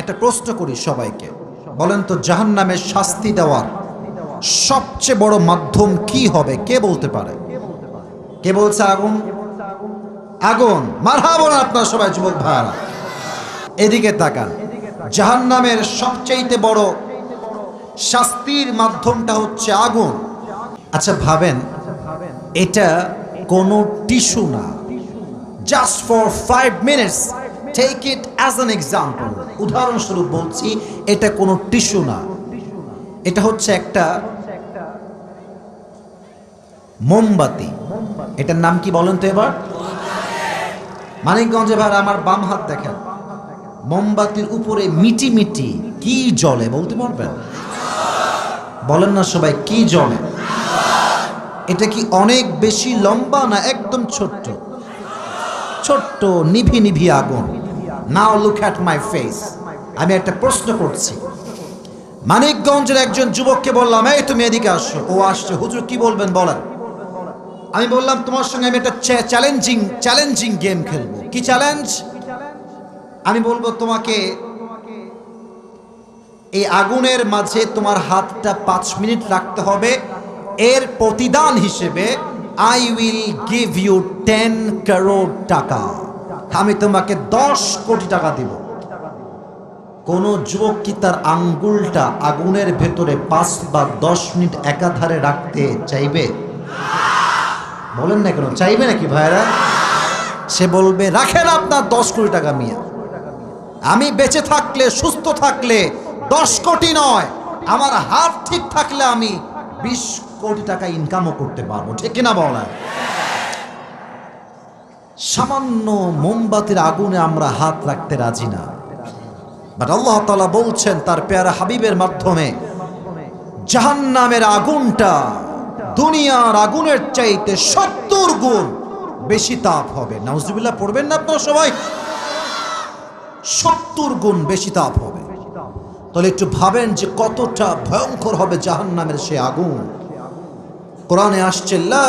একটা প্রশ্ন করি সবাইকে। বলেন তো জাহান নামের শাস্তি দেওয়ার সবচেয়ে বড় মাধ্যম কি হবে? কে বলতে পারে? কে বলছে আগুন? আগুন। মারহা বলেন আপনার সবাই, যুবক ভাইরা এদিকে তাকান। জাহান নামের সবচাইতে বড় শাস্তির মাধ্যমটা হচ্ছে আগুন। আচ্ছা ভাবেন, এটা কোনো টিস্যু না। Just for five minutes take it as an example উদাহরণস্বরূপ বলছি, এটা কোনো টিস্যু না। এটা হচ্ছে একটা মোমবাতি। এটার নাম কি বলেন তো এবার? মানিকগঞ্জে ভাই আমার বাম হাত দেখেন। মোমবাতির উপরে মিটি মিটি কি জলে বলতে পারবেন? বলেন না সবাই, কি জলে এটা কি অনেক বেশি লম্বা না একদম ছোট্ট? ছোট্ট নিভি নিভি আগুন। Now look at my face আমি একটা প্রশ্ন করছি। মানিকগঞ্জের একজন যুবককে বললাম, এই তুমি এদিকে আসো। ও আসছে, হুজুর, কি বলবেন বলেন? আমি বললাম, তোমার সঙ্গে আমি একটা চ্যালেঞ্জিং চ্যালেঞ্জিং গেম খেলব। কি চ্যালেঞ্জ আমি বলব, তোমাকে এই আগুনের মাঝে তোমার হাতটা পাঁচ মিনিট রাখতে হবে। এর প্রতিদান হিসেবে I will give you ten crore টাকা। আমি তোমাকে দশ কোটি টাকা দিব। কোন যুবক কি তার আঙ্গুলটা আগুনের ভেতরে পাঁচ বা দশ মিনিট একাধারে রাখতে চাইবে? বলেন না কেন, চাইবে নাকি ভাইরা সে বলবে, রাখেন আপনার দশ কোটি টাকা মিয়া। আমি বেঁচে থাকলে, সুস্থ থাকলে দশ কোটি নয়, আমার হাত ঠিক থাকলে আমি বিশ কোটি টাকা ইনকামও করতে পারব। ঠিক কিনা বলা সামান্য মোমবাতির আগুনে আমরা হাত রাখতে রাজি না। বাট আল্লাহ তালা বলছেন, তার পেয়ারা হাবিবের মাধ্যমে জাহান নামের আগুনটা দুনিয়ার আগুনের চাইতে সত্তর গুণ বেশি তাপ হবে। নাউজুবিল্লাহ, পড়বেন না আপনারা সবাই? সত্তর গুণ বেশি তাপ হবে। তাহলে একটু ভাবেন যে কতটা ভয়ঙ্কর হবে জাহান নামের সে আগুন। কোরআনে আসছে, লা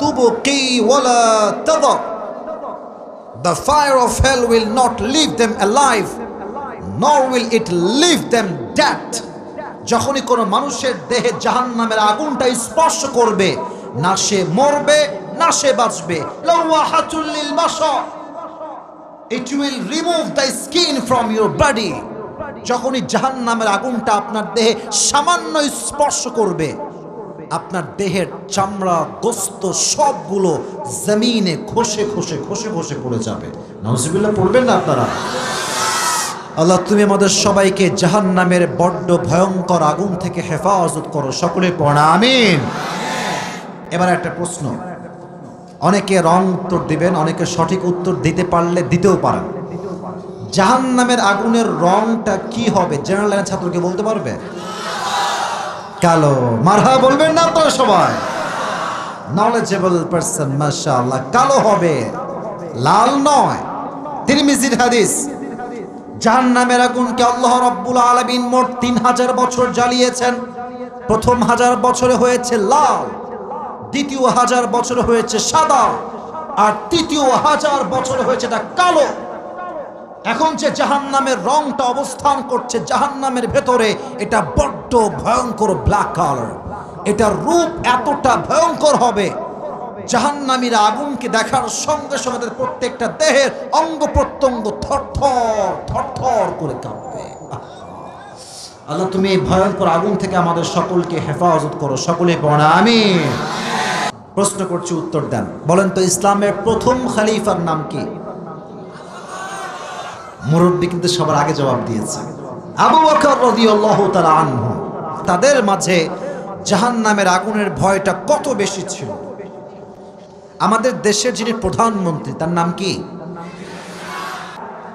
তুবকি ওয়ালা তাদা The fire of hell will not leave them alive, nor will it leave them dead. যখনই কোনো মানুষের দেহে জাহান নামের আগুনটা স্পর্শ করবে না সে মরবে না সে বাঁচবে। It will remove the skin from your body যখনই জাহান নামের আগুনটা আপনার দেহে সামান্য স্পর্শ করবে আপনার দেহের চামড়া, গোস্ত সবগুলো জমিনে খসে খসে খসে খসে পড়ে যাবে। নজবিল্লা পড়বেন না আপনারা? আল্লাহ, তুমি আমাদের সবাইকে জাহান নামের বড্ড ভয়ঙ্কর আগুন থেকে হেফাজত করো। সকলে পড়া আমিন। এবার একটা প্রশ্ন। অনেকে রং উত্তর দিবেন, অনেকে সঠিক উত্তর দিতে পারলে দিতেও পারেন। জাহান নামের আগুনের রংটা কি হবে? জেনারেল ছাত্রকে বলতে পারবে? কালো। মারহা বলবেন না তো সবাই। নলেজেবল পারসন মাশাআল্লাহ, কালো হবে, লাল নয়। তিরমিজির হাদিস, জাহান্নামের আগুনকে আল্লাহ রাব্বুল আলামিন মোট তিন হাজার বছর জ্বালিয়েছেন। প্রথম হাজার বছরে হয়েছে লাল, দ্বিতীয় হাজার বছরে হয়েছে সাদা, আর তৃতীয় হাজার বছরে হয়েছে এটা কালো। এখন যে জাহান্নামের রংটা অবস্থান করছে, জাহান্নামের ভেতরে এটা বড্ড ভয়ঙ্কর ব্ল্যাক কালার এটার রূপ এতটা ভয়ঙ্কর হবে, জাহান্নামীরা আগুনকে দেখার সঙ্গে সঙ্গে প্রত্যেকটা দেহের অঙ্গ প্রত্যঙ্গ থরথর থরথর করে কাঁপবে। আল্লাহ, তুমি এই ভয়ঙ্কর আগুন থেকে আমাদের সকলকে হেফাজত করো, সকলে পড়া আমি প্রশ্ন করছি, উত্তর দেন। বলেন তো, ইসলামের প্রথম খালিফার নাম কি? মুরব্বী কিন্তু সবার আগে জবাব দিয়েছে। আবু বকর রাদিয়াল্লাহু তাআলা আনহু, তাদের মাঝে জাহান্নামের আগুনের ভয়টা কত বেশি ছিল? আমাদের দেশের যিনি প্রধানমন্ত্রী, তার নাম কি?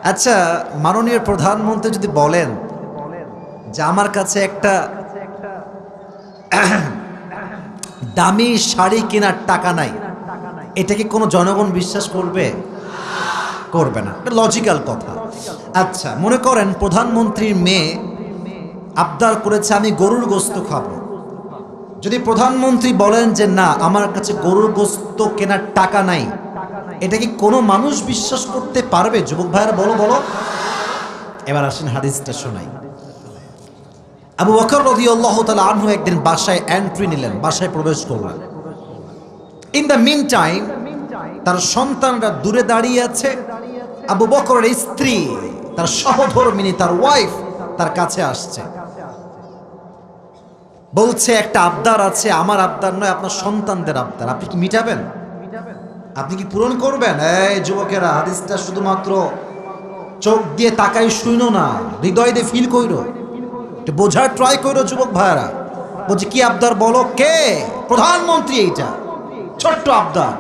আচ্ছা মাননীয় প্রধানমন্ত্রী যদি বলেন যে আমার কাছে একটা দামি শাড়ি কেনার টাকা নাই, এটা কি কোনো জনগণ বিশ্বাস করবে? করবে না। লজিক্যাল কথা। আচ্ছা মনে করেন প্রধানমন্ত্রীর মেয়ে আবদার করেছে, আমি গরুর গোস্ত খাব। যদি প্রধানমন্ত্রী বলেন যে, না, আমার কাছে গরুর গোস্ত কেনার টাকা নাই। এটা কি কোনো মানুষ বিশ্বাস করতে পারবে? যুবক ভাইয়েরা, বলো বলো। এবার আসেন হাদিসটা শোনাই। আবু বকর রাদিয়াল্লাহু তাআলা আনহু একদিন বাসায় এন্ট্রি নিলেন, বাসায় প্রবেশ করলেন। ইন দ্য মিন টাইম তার সন্তানরা দূরে দাঁড়িয়ে আছে। আবু বকরের স্ত্রী, তার সহধর্মিনী, তার ওয়াইফ তার কাছে আসছে। বলছে, একটা আবদার আছে, আমার আবদার নয়, আপনার সন্তানদের আবদার। আপনি কি মিটাবেন? আপনি কি পূরণ করবেন? এই যুবকেরা, হাদিসটা শুধুমাত্র চোখ দিয়ে তাকাই শুইনো না, হৃদয় দিয়ে ফিল কইরো। একটু বোঝার ট্রাই করো যুবক ভাইয়ারা। বলছে, কি আবদার বলো? কে? প্রধানমন্ত্রী এইটা। ছোট্ট আবদার।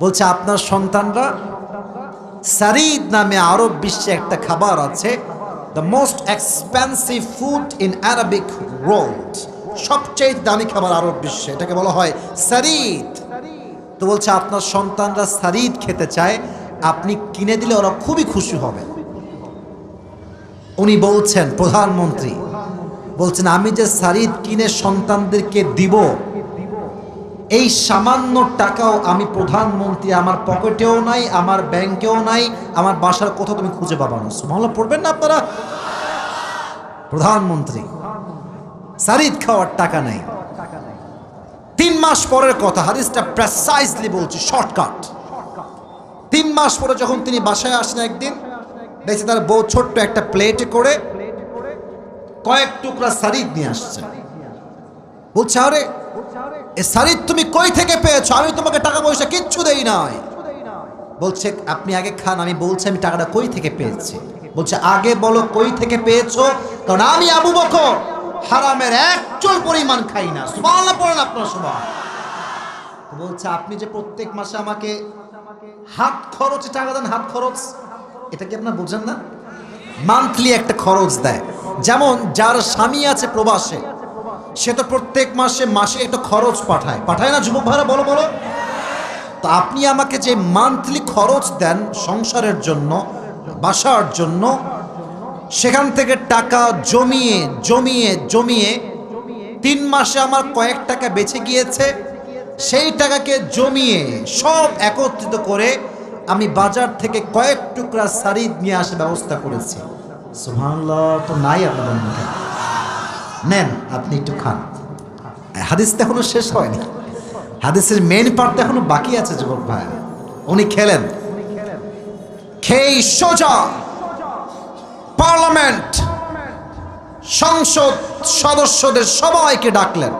বলছে, আপনার সন্তানরা সারিদ নামে আরব বিশ্বে একটা খাবার আছে the most expensive food in Arabic world সবচেয়ে দামি খাবার আরব বিশ্বে, এটাকে বলা হয় সারিদ। তো বলছে, আপনার সন্তানরা সারিদ খেতে চায়, আপনি কিনে দিলে ওরা খুবই খুশি হবে। উনি বলছেন, প্রধানমন্ত্রী, বলছেন, আমি যে সারিদ কিনে সন্তানদেরকে দিব এই সামান্য টাকাও আমি প্রধানমন্ত্রী, আমার পকেটেও নাই, আমার ব্যাংকেও নাই, আমার বাসার কোথাও তুমি খুঁজে পাবা না। সুমাল্লা পড়বেন না আপনারা? প্রধানমন্ত্রী, সারিদ খাওয়ার টাকা নাই। তিন মাস পরের কথা, হাদিসটা প্রেসাইজলি বলছি শর্টকাট তিন মাস পরে যখন তিনি বাসায় আসেন একদিন, দেখছে তার বউ ছোট্ট একটা প্লেটে করে কয়েক টুকরা সারিদ নিয়ে আসছে। বলছে, আরে, এ সারিদ তুমি কই থেকে পেয়েছ? আমি তোমাকে টাকা পয়সা কিচ্ছু দেই নাই। বলছে, আপনি আগে খান, আমি বলছি, আমি টাকাটা কই থেকে পেয়েছি? বলছে, আগে বলো কই থেকে পেয়েছ? কারণ আমি আবু বকর, হারামের এক চুল পরিমাণ খাই না। সুবহানাল্লাহ পড়েন আপনার সময় বলছে, আপনি যে প্রত্যেক মাসে আমাকে হাত খরচে টাকা দেন হাত খরচ, এটা কি আপনার বোঝেন না? মান্থলি একটা খরচ দেয়। যেমন, যার স্বামী আছে প্রবাসে সে তো প্রত্যেক মাসে মাসে একটা খরচ পাঠায়। পাঠায় না যুবক ভাড়া বলো বলো। তা আপনি আমাকে যে মান্থলি খরচ দেন সংসারের জন্য, বাসার জন্য, সেখান থেকে টাকা জমিয়ে জমিয়ে জমিয়ে তিন মাসে আমার কয়েক টাকা বেঁচে গিয়েছে, সেই টাকাকে জমিয়ে সব একত্রিত করে আমি বাজার থেকে কয়েক টুকরা সারিদ নিয়ে আসার ব্যবস্থা করেছি। সুবহানাল্লাহ, তো নাই আপনাদের মুখে নেন, আপনি একটু খান। হাদিসটা এখনও শেষ হয়নি। হাদিসের মেন পার্টটা এখনও বাকি আছে, যুবক ভাই। উনি খেলেন। খেই সোজা পার্লামেন্ট সংসদ সদস্যদের সবাইকে ডাকলেন।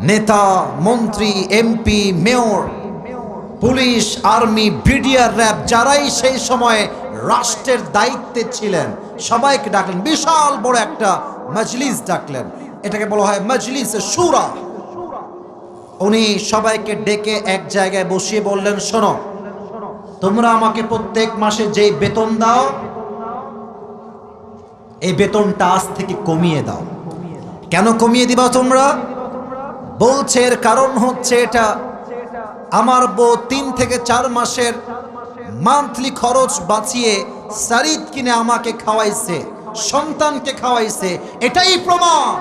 নেতা, মন্ত্রী MP mayor police army BDR RAB যারাই সেই সময়ে রাষ্ট্রের দায়িত্বে ছিলেন, সবাইকে ডাকলেন। বিশাল বড় একটা মজলিস ডাকলেন। এটাকে বলা হয় মজলিস সুরা উনি সবাইকে ডেকে এক জায়গায় বসিয়ে বললেন, শোনো, তোমরা আমাকে প্রত্যেক মাসে যেই বেতন দাও, এই বেতনটা আজ থেকে কমিয়ে দাও। কেন কমিয়ে দিবা তোমরা? বলছে, এর কারণ হচ্ছে এটা, আমার বউ তিন থেকে চার মাসের মান্থলি খরচ বাঁচিয়ে সারিদ কিনে আমাকে খাওয়াইছে। সন্তানকে খাওয়াইছে, এটাই প্রমাণ।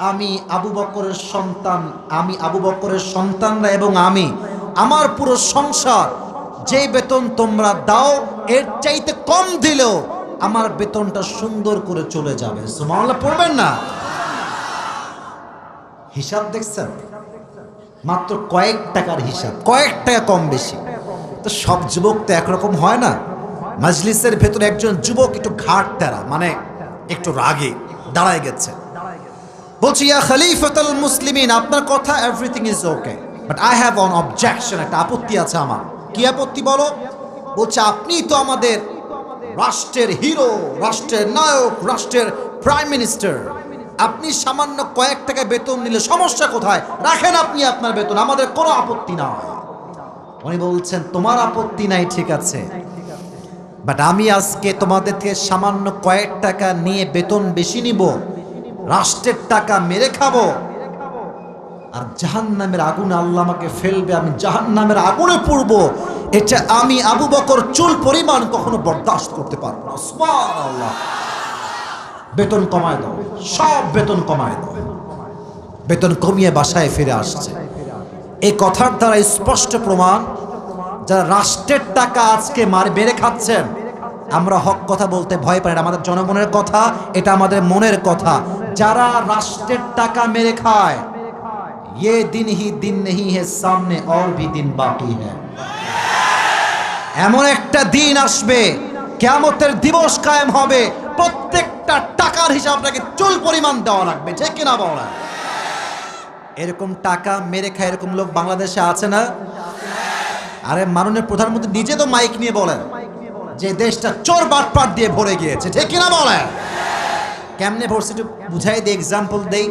আমি আবু বকরের সন্তান, আমি আবু বকরের সন্তানরা এবং আমি, আমার পুরো সংসার, যে বেতন তোমরা দাও, এর চাইতে কম দিলেও আমার বেতনটা সুন্দর করে চলে যাবে। সুমাল্লাহ পড়বেন না? হিসাব দেখছেন? মাত্র কয়েক টাকার হিসাব, কয়েক টাকা কম বেশি। তো সব যুবক তো একরকম হয় না? মাজলিসের ভেতরে একজন যুবক একটু ঘাট তেরা মানে একটু রাগে, দাঁড়ায় গেছে। বলছি, ইয়া খলিফাতুল মুসলিমিন, আপনার কথা everything is okay but I have an objection একটা আপত্তি আছে আমার। কি আপত্তি বলো? বলছে, আপনি তো আমাদের রাষ্ট্রের হিরো রাষ্ট্রের নায়ক, রাষ্ট্রের প্রাইম মিনিস্টার আপনি সামান্য কয়েক টাকা বেতন নিলে সমস্যা কোথায়? রাখেন আপনি আপনার বেতন, আমাদের কোনো আপত্তি না উনি বলছেন, তোমার আপত্তি নাই, ঠিক আছে বাট আমি আজকে তোমাদের থেকে সামান্য কয়েক টাকা নিয়ে বেতন বেশি নিব, রাষ্ট্রের টাকা মেরে খাব। আর জাহান নামের আগুনে আল্লাহ আমাকে ফেলবে, আমি জাহান নামের আগুনে পড়ব। এটা আমি আবু বকর চুল পরিমাণ কখনো বরদাস্ত করতে পারব না। সুবহানাল্লাহ। বেতন কমায় দাও, সব বেতন কমায় দাও। বেতন কমিয়ে বাসায় ফিরে আসছে। এই কথার দ্বারা স্পষ্ট প্রমাণ যারা রাষ্ট্রের টাকা আজকে মার বেড়ে খাচ্ছেন আমরা হক কথা বলতে ভয় পাই না। আমাদের জনগণের কথা এটা আমাদের মনের কথা যারা রাষ্ট্রের টাকা মেরে খায় ये दिन ही दिन नहीं है सामने और भी दिन बाकी है এমন একটা দিন আসবে কেয়ামতের দিবস কায়েম হবে প্রত্যেকটা টাকার হিসাব আপনাকে চুল পরিমাণ দেওয়া লাগবে যে কিনা বলা এরকম টাকা মেরে খায় এরকম লোক বাংলাদেশে আছে না আরে মাননীয় প্রধানমন্ত্রী নিজে তো মাইক নিয়ে বলেন যে দেশটা চোর বাটপাট দিয়ে ভরে গিয়েছে, ঠিক কিনা বলেন? কেমনে ভরছে একটু বুঝাই দিই এক্সাম্পল দেই।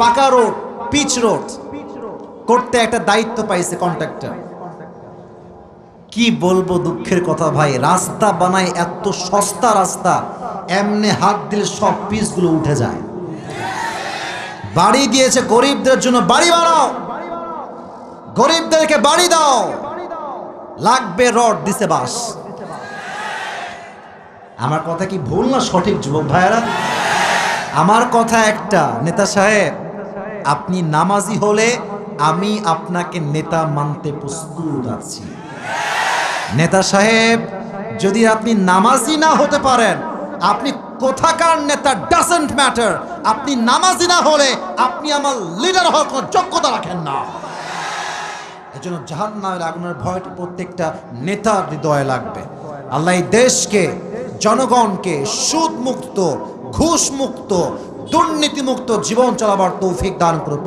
পাকা রোড পিচ রোড করতে একটা দায়িত্ব পাইছে কন্ট্রাক্টর কি বলব দুঃখের কথা ভাই, রাস্তা বানায় এত সস্তা রাস্তা, এমনে হাত দিলে সব পিসগুলো উঠে যায়। বাড়ি দিয়েছে গরিবদের জন্য, বাড়ি বানাও। গরিবদেরকে বাড়ি দাও। লাগবে, রড দিছে বাস। আমার কথা কি ভুল না সঠিক, যুবক ভাইয়েরা? আমার কথা একটা, নেতা সাহেব, আপনি নামাজি হলে আমি আপনাকে নেতা মানতে প্রস্তুত আছি। নেতা সাহেব, যদি আপনি নামাজি না হতে পারেন, আপনি কোথাকার নেতা? ডাজেন্ট ম্যাটার আপনি নামাজি না হলে আপনি আমার লিডার হওয়ার কোনো যোগ্যতা রাখেন না। এই জন্য জাহান নামের আগুনের ভয়টা প্রত্যেকটা নেতার হৃদয়ে লাগবে। আল্লাহ এই দেশকে, জনগণকে সুদ মুক্ত ঘুষ মুক্ত দুর্নীতি মুক্ত জীবন চলাবার তৌফিক দান করুন।